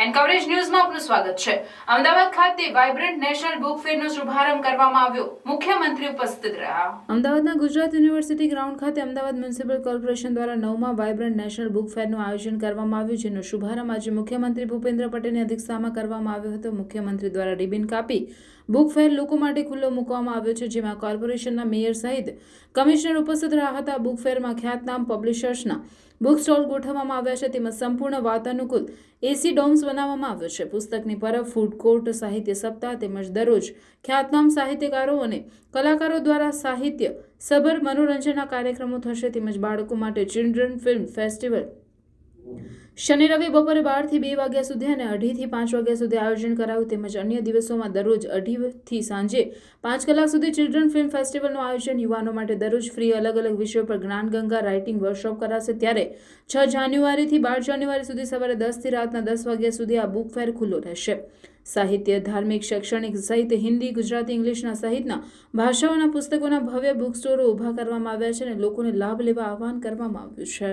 Nine coverage ન્યૂઝમાં આપનું સ્વાગત છે. અમદાવાદ ખાતે વાઇબ્રન્ટ નેશનલ બુક ફેરનો શુભારંભ કરવામાં આવ્યો. મુખ્યમંત્રી ઉપસ્થિત રહ્યા. અમદાવાદના ગુજરાત યુનિવર્સિટી ગ્રાઉન્ડ ખાતે અમદાવાદ મ્યુનિસિપલ કોર્પોરેશન દ્વારા નવમા વાઇબ્રન્ટ નેશનલ બુક ફેરનું આયોજન કરવામાં આવ્યું, જેનો શુભારંભ આજે મુખ્યમંત્રી ભૂપેન્દ્ર પટેલની અધ્યક્ષતામાં કરવામાં આવ્યો હતો. મુખ્યમંત્રી દ્વારા રિબિન કાપી બુક ફેર લોકો માટે ખુલ્લો મૂકવામાં આવ્યો છે, જેમાં કોર્પોરેશનના મેયર સહિત કમિશનર ઉપસ્થિત રહ્યા હતા. બુક ફેરમાં ખ્યાતનામ પબ્લિશર્સના બુક સ્ટોલ ગોઠવવામાં આવ્યા છે. તેમજ સંપૂર્ણ વાતાનુકૂળ એસી ડોમ્સ બનાવવામાં આવ્યો છે. પુસ્તકની પરબ, ફૂડ કોર્ટ, સાહિત્ય સપ્તાહ તેમજ દરરોજ ખ્યાતનામ સાહિત્યકારો અને કલાકારો દ્વારા સાહિત્ય સભર મનોરંજનના કાર્યક્રમો થશે તેમજ બાળકો માટે ચિલ્ડ્રન ફિલ્મ ફેસ્ટિવલ શનિ, રવિ બપોરે બારથી બે વાગ્યા સુધી અને અઢીથી પાંચ વાગ્યા સુધી આયોજન કરાયું તેમજ અન્ય દિવસોમાં દરરોજ અઢીથી સાંજે પાંચ કલાક સુધી ચિલ્ડ્રન ફિલ્મ ફેસ્ટિવલનું આયોજન યુવાનો માટે દરરોજ ફ્રી અલગ અલગ વિષયો પર જ્ઞાનગંગા રાઇટિંગ, વર્કશોપ કરાશે ત્યારે છ જાન્યુઆરીથી બાર જાન્યુઆરી સુધી સવારે દસથી રાતના દસ વાગ્યા સુધી આ બુક ફેર ખુલ્લો રહેશે. સાહિત્ય, ધાર્મિક, શૈક્ષણિક સહિત હિન્દી, ગુજરાતી, ઇંગ્લિશના સહિતના ભાષાઓના પુસ્તકોના ભવ્ય બુક સ્ટોરો ઊભા કરવામાં આવ્યા છે અને લોકોને લાભ લેવા આહવાન કરવામાં આવ્યું છે.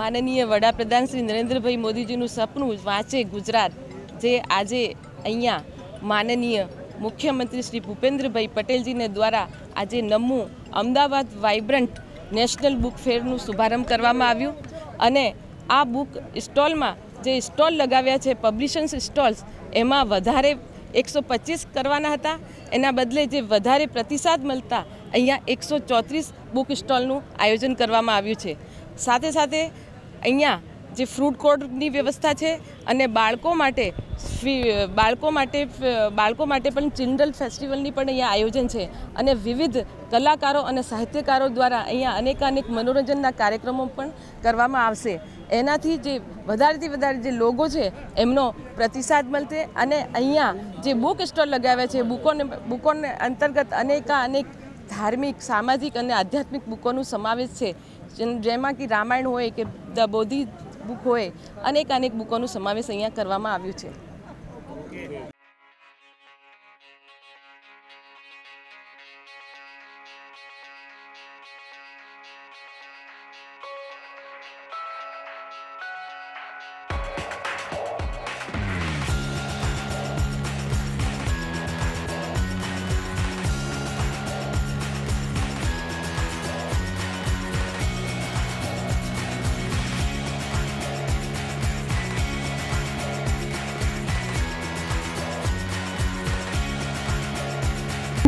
માનનીય વડાપ્રધાન શ્રી નરેન્દ્રભાઈ મોદીજીનું સપનું વાંચે ગુજરાત, જે આજે અહીંયા માનનીય મુખ્યમંત્રી શ્રી ભૂપેન્દ્રભાઈ પટેલજીને દ્વારા આજે નમું અમદાવાદ વાઇબ્રન્ટ નેશનલ બુક ફેરનું શુભારંભ કરવામાં આવ્યું. અને આ બુક સ્ટોલમાં જે સ્ટોલ લગાવ્યા છે, પબ્લિશન્સ સ્ટોલ્સ એમાં વધારે એકસો પચીસ કરવાના હતા. એના બદલે જે વધારે પ્રતિસાદ મળતા અહીંયા એકસો ચોત્રીસ બુક સ્ટોલનું આયોજન કરવામાં આવ્યું છે. સાથે સાથે અહીંયા જે ફ્રૂટ કોર્ટની વ્યવસ્થા છે અને બાળકો માટે બાળકો માટે બાળકો માટે પણ ચિલ્ડ્રન ફેસ્ટિવલની પણ અહીંયા આયોજન છે. અને વિવિધ કલાકારો અને સાહિત્યકારો દ્વારા અહીંયા અનેકાનેક મનોરંજનના કાર્યક્રમો પણ કરવામાં આવશે. એનાથી જે વધારેથી વધારે જે લોકો છે, એમનો પ્રતિસાદ મળશે અને અહીંયા જે બુક સ્ટોલ લગાવ્યા છે, બુકોને બુકોને અંતર્ગત અનેકા અનેક ધાર્મિક, સામાજિક અને આધ્યાત્મિક બુકોનું સમાવેશ છે. જેમાં કે રામાયણ હોય કે ધ બોધી બુક હોય, અનેક અનેક બુકોનું સમાવેશ અહીંયા કરવામાં આવ્યું છે.